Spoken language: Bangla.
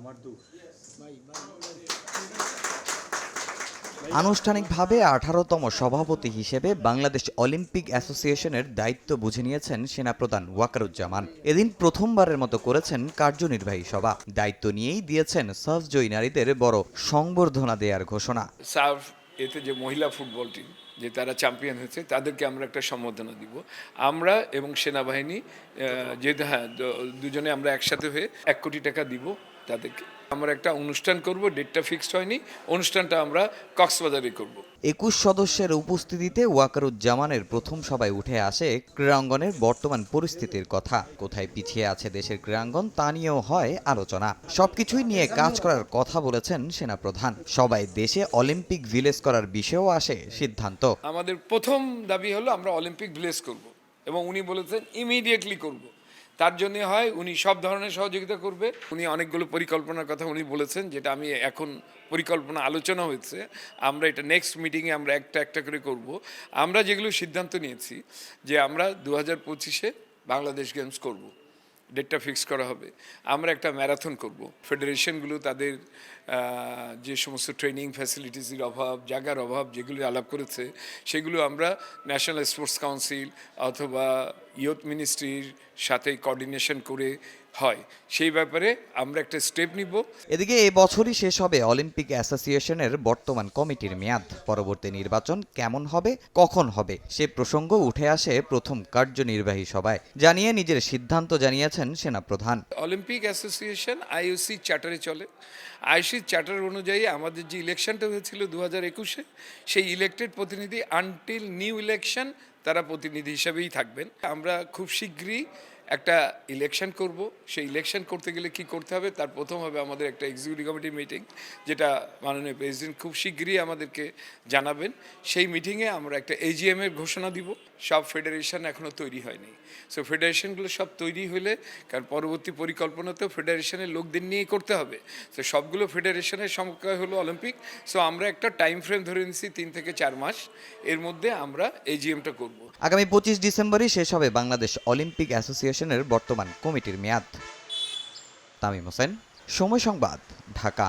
আমার দোষ আনুষ্ঠানিকভাবে আঠারোতম সভাপতি হিসেবে বাংলাদেশ অলিম্পিক অ্যাসোসিয়েশনের দায়িত্ব বুঝে নিয়েছেন সেনাপ্রধান ওয়াকারুজ্জামান। এদিন প্রথমবারের মতো করেছেন কার্যনির্বাহী সভা। দায়িত্ব নিয়েই দিয়েছেন সার্ফ জয়ী নারীদের বড় সংবর্ধনা দেওয়ার ঘোষণা। সার্ফ এতে যে মহিলা ফুটবল টিম যে তারা চ্যাম্পিয়ন হয়েছে, তাদেরকে আমরা একটা সম্বোধনা দিব। আমরা এবং সেনাবাহিনী যেহেতু হ্যাঁ দুজনে আমরা একসাথে হয়ে এক কোটি টাকা দিব তাদেরকে। আমরা একটা অনুষ্ঠান করব, ডেটটা ফিক্সড হয়নি, অনুষ্ঠানটা আমরা কক্সবাজারে করব। একুশ সদস্যের উপস্থিতিতে ওয়াকারুজ্জামানের প্রথম সভায় উঠে আসে ক্রীড়াঙ্গনের বর্তমান পরিস্থিতির কথা। কোথায় পিছিয়ে আছে দেশের ক্রীড়াঙ্গন তা নিয়েও হয় আলোচনা। সবকিছুই নিয়ে কাজ করার কথা বলেছেন সেনাপ্রধান। সবাই দেশে অলিম্পিক ভিলেজ করার বিষয়েও আসে সিদ্ধান্ত। আমাদের প্রথম দাবি হলো আমরা অলিম্পিক ভিলেজ করব এবং উনি বলেছেন ইমিডিয়েটলি করব। তার জন্য হয় উনি সব ধরনের সহযোগিতা করবে। উনি অনেকগুলো পরিকল্পনার কথা উনি বলেছেন, যেটা আমি এখন পরিকল্পনা আলোচনা হয়েছে। আমরা এটা নেক্সট মিটিংয়ে আমরা একটা একটা করে করব। আমরা যেগুলো সিদ্ধান্ত নিয়েছি যে আমরা দু হাজার পঁচিশে বাংলাদেশ গেমস করব। ডেটটা ফিক্স করা হবে। আমরা একটা ম্যারাথন করব। ফেডারেশনগুলো তাদের যে সমস্ত ট্রেনিং ফ্যাসিলিটিসের অভাব, জায়গার অভাব যেগুলো আলাপ করেছে, সেগুলো আমরা ন্যাশনাল স্পোর্টস কাউন্সিল অথবা ইয়ুথ মিনিস্ট্রির সাথে কোঅর্ডিনেশন করে হয়। সেই ব্যাপারে আমরা একটা স্টেপ নিব। এদিকে এ বছরই শেষ হবে অলিম্পিক অ্যাসোসিয়েশনের বর্তমান কমিটির মেয়াদ। পরবর্তী নির্বাচন কেমন হবে কখন হবে সে প্রসঙ্গ উঠে আসে প্রথম কার্যনির্বাহী সভায়। জানিয়ে নিজের সিদ্ধান্ত জানিয়েছেন সেনাপ্রধান। অলিম্পিক অ্যাসোসিয়েশন আইওসি চার্টারে চলে। আইসি চার্টার অনুযায়ী আমাদের যে ইলেকশনটা হয়েছিল দু হাজার একুশে সেই ইলেক্টেড প্রতিনিধি আনটিল নিউ ইলেকশন তারা প্রতিনিধি হিসাবেই থাকবেন। আমরা খুব শীঘ্রই একটা ইলেকশন করব। সেই ইলেকশন করতে গেলে কি করতে হবে? তার প্রথম হবে আমাদের একটা এক্সিকিউটিভ কমিটি মিটিং যেটা মাননীয় প্রেসিডেন্ট খুব শীঘ্রই আমাদেরকে জানাবেন। সেই মিটিংয়ে আমরা একটা এজিএম এর ঘোষণা দিব। সব ফেডারেশন এখনও তৈরি হয়নি। সো ফেডারেশনগুলো সব তৈরি হলে, কারণ পরবর্তী পরিকল্পনাতেও ফেডারেশনের লোকদের নিয়েই করতে হবে। তো সবগুলো ফেডারেশনের সংখ্যা হলো অলিম্পিক সো আমরা একটা টাইম ফ্রেম ধরে নিচ্ছি তিন থেকে চার মাস। এর মধ্যে আমরা এজিএমটা করব। আগামী পঁচিশ ডিসেম্বরই শেষ হবে বাংলাদেশ অলিম্পিক অ্যাসোসিয়েশনের বর্তমান কমিটির মেয়াদ। তামিম হোসেন সময় সংবাদ ঢাকা।